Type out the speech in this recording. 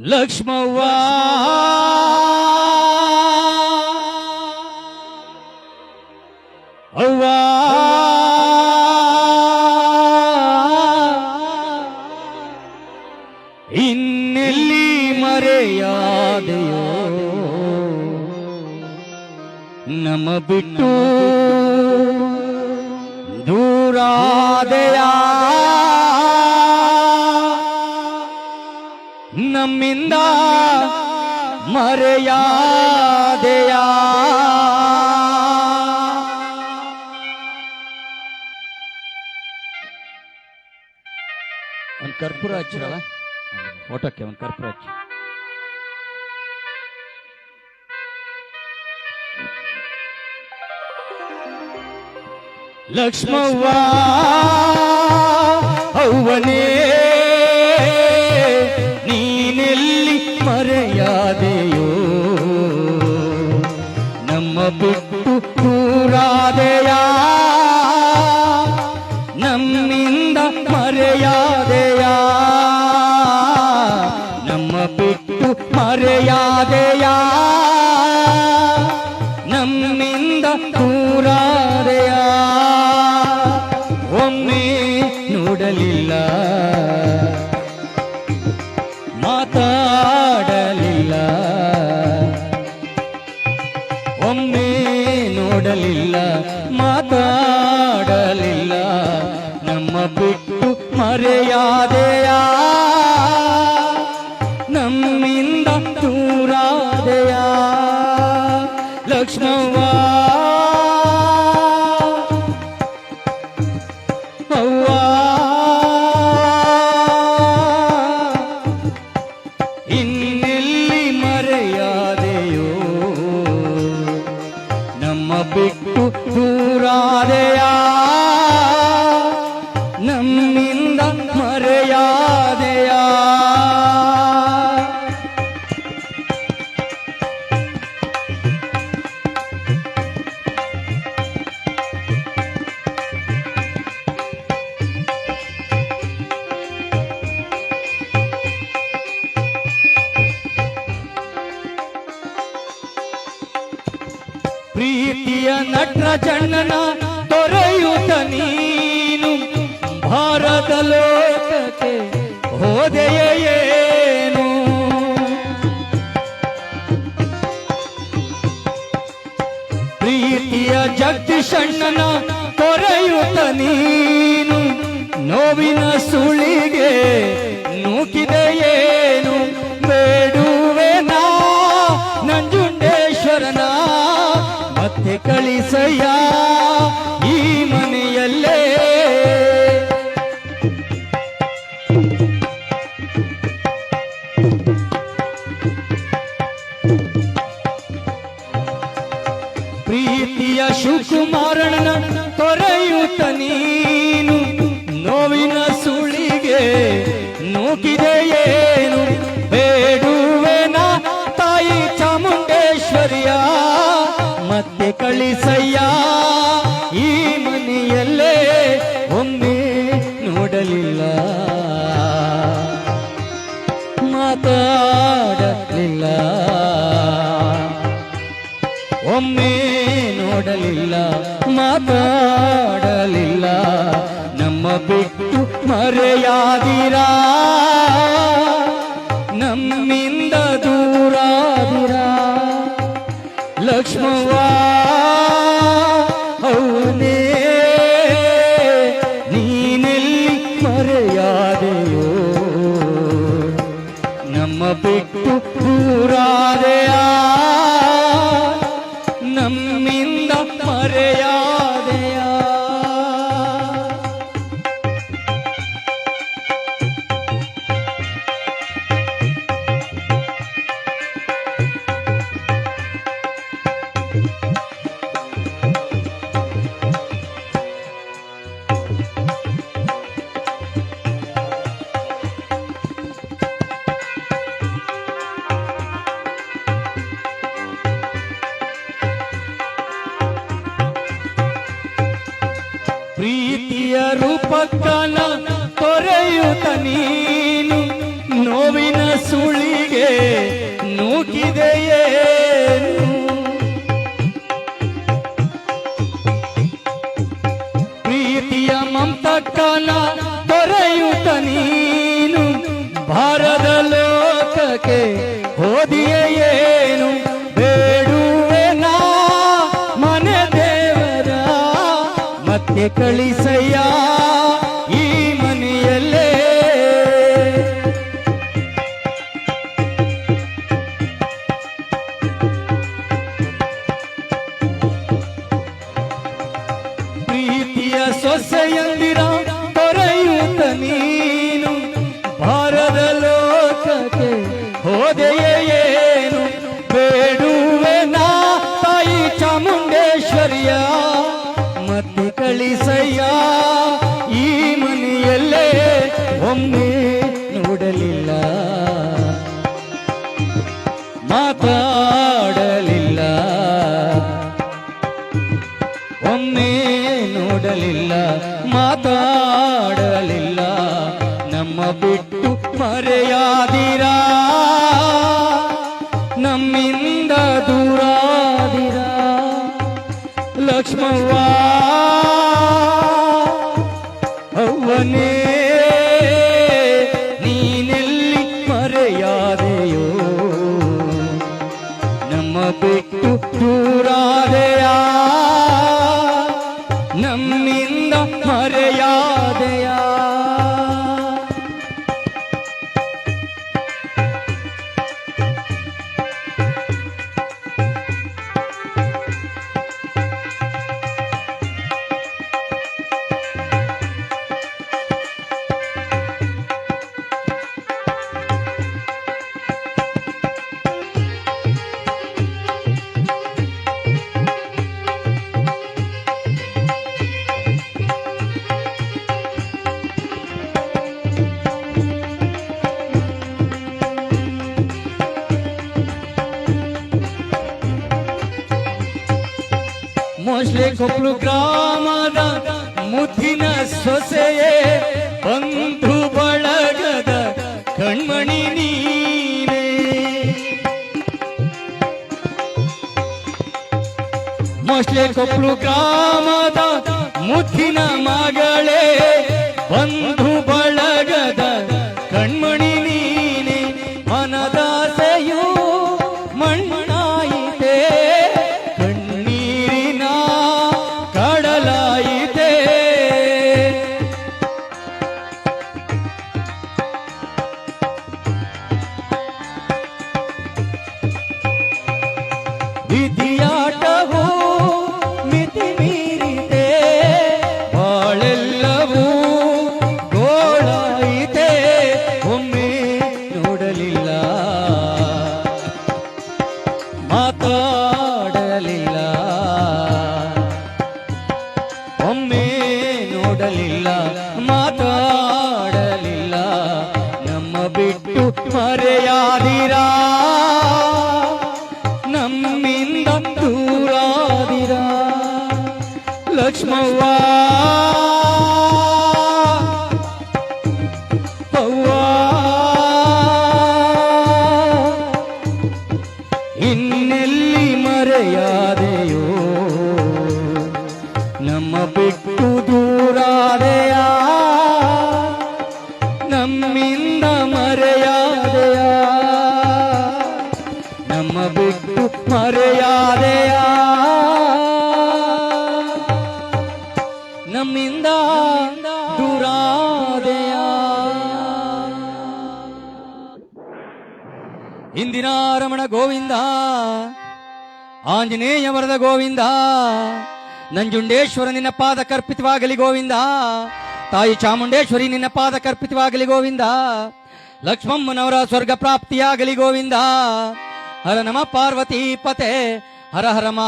ಲಕ್ಷ್ಮವ್ವ. ಅವ್ವ. ಇನ್ನೆಲ್ಲಿ ಮರೆಯಾದೆಯೋ. ನಮ್ಮ ಬಿಟ್ಟು ದೂರಾದೆಯ. ನಮ್ಮಿಂದ ಮರೆಯಾದೆಯ? ಒಂದು ಕರ್ಪೂರ ಹಚ್ಚಿರಲ್ಲ? ಓಟಕ್ಕೆ ಒಂದು ಕರ್ಪೂರ ಹಚ್ಚಿ. ಲಕ್ಷ್ಮವ್ವ ಅವ್ವನೇ ಮರೆಯಾದೆಯ ಲಕ್ಷ್ಮವ್ವ ಅವ್ವ ಇನ್ನೆಲ್ಲಿ ಮರೆಯಾದೆಯೋ ನಮ್ಮ ಬಿಟ್ಟು ದೂರಾದೆಯ ನಮ್ಮಿಂದ ನಟರಾಜಣ್ಣನ ತೊರೆಯುತ್ತ ನೀನು. ಭಾರತ ಲೋಕಕ್ಕೆ ಹೋದೆಯ ಪ್ರೀತಿಯ ಜಗದೀಶಣ್ಣನ ತೊರೆಯುತ್ತ ನೀನು. ನೋವಿನ ಸುಳಿಗೆ ಕಳಿಸಯ್ಯ ಈ ಮನೆಯಲ್ಲೇ. ಪ್ರೀತಿಯ ಶಿವಕುಮಾರನ ತೊರೆಯುತ್ತ ನೀನು ನೋವಿನ ಸುಳಿಗೆ ನೂಕಿದೆಯೇನು? ಮತ್ತೆ ಕಳಿಸಯ್ಯ. ಈ ಮನೆಯಲ್ಲೇ ಒಮ್ಮೆ ನೋಡಲಿಲ್ಲ. ಮಾತಾಡಲಿಲ್ಲ. ಒಮ್ಮೆ ನೋಡಲಿಲ್ಲ. ಮಾತಾಡಲಿಲ್ಲ. ನಮ್ಮ ಬಿಟ್ಟು ಮರೆಯಾದಿರ. ਮੁਰਾਰਿਆ ರೂಪಕ್ಕನ ತೊರೆಯುತ್ತ ನೀನು ನೋವಿನ ಸುಳಿಗೆ ನೂಕಿದೆಯೇ ಪ್ರೀತಿಯ ಮಮತಕ್ಕನ ಮತ್ತೆ ಮಾತಾಡಲಿಲ್ಲ. ಒಮ್ಮೆ ನೋಡಲಿಲ್ಲ ಮಾತಾಡಲಿಲ್ಲ. ನಮ್ಮ ಬಿಟ್ಟು ಮರೆಯಾದಿರ? ನಮ್ಮಿಂದ ದೂರಾದಿರ? ಲಕ್ಷ್ಮವ್ವ? ಅವ್ವನೇ ಕೊಪ್ಪಳು ಗ್ರಾಮದ ಮುದ್ದಿನ ಸೊಸೆಯೇ ಬಂಧು ಬಳಗದ ಕಣ್ಮಣಿ ನೀನೇ. ಮೊಸಳೆ ಕೊಪ್ಪಳು ಗ್ರಾಮದ ಮುದ್ದಿನ ಮಗಳೇ ಬಂಧು ನೋಡಲಿಲ್ಲ ಮಾತಾಡಲಿಲ್ಲ ನಮ್ಮ ಬಿಟ್ಟು ಮರೆಯಾದಿರ? ನಮ್ಮಿಂದ ದೂರಾದಿರ? ಲಕ್ಷ್ಮವ್ವ? ಗೋವಿಂದ. ಆಂಜನೇಯ ವರದ ಗೋವಿಂದ. ನಂಜುಂಡೇಶ್ವರ ನಿನ್ನ ಪಾದ ಕರ್ಪಿತವಾಗಲಿ ಗೋವಿಂದ. ತಾಯಿ ಚಾಮುಂಡೇಶ್ವರಿ ನಿನ್ನ ಪಾದ ಕರ್ಪಿತವಾಗಲಿ ಗೋವಿಂದ. ಲಕ್ಷ್ಮಮ್ಮನವರ ಸ್ವರ್ಗ ಪ್ರಾಪ್ತಿಯಾಗಲಿ ಗೋವಿಂದ. ಹರ ನಮ ಪಾರ್ವತಿ ಪತೆ ಹರ ಹರ ಮಹಾ